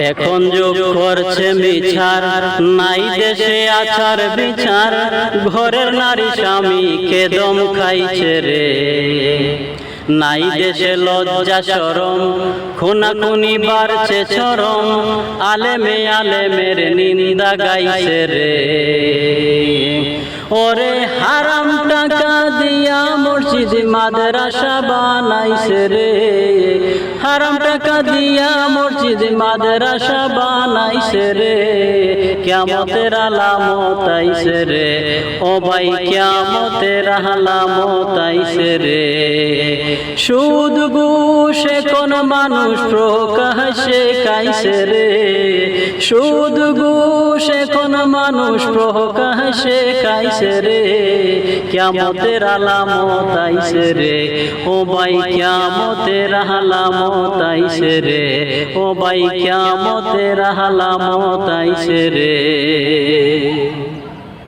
এখন যোগ করছে মিছার নাই দেশে আছার বিচার। ঘরের নারী স্বামীকে দম খাইছে রে? নাই দেশে লজ্জা সরম খুনাখুনি বাড়ছে চরম। আলেমে আলেমের নিন্দা গাইছে রে। ওরে হারাম টাকা দিয়া মসজিদ, মাদ্রাসা বানাইছে রে। হারাম টাকা দিয়া মসজিদ, মাদ্রাসা বানাইছে রে। কেমতের আলামত আইছে রে। ও ভাই কেমতের আলামত আইছে রে। সুদ, ঘুষে কোন মানুষ প্রকাশে কাইছে রে। সুদ, ঘুষে কোন মানুষ প্রকাশে কাইছে রে। কেমতের আলামত আইছে রে। ও ভাই কেমতের আলামত আইছে রে। ও ভাই কেমতের আলামত আইছে রে।